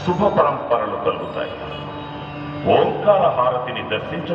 శుభ పరంపరలు కలుగుతాయి. ఓంకార హారతిని దర్శించడం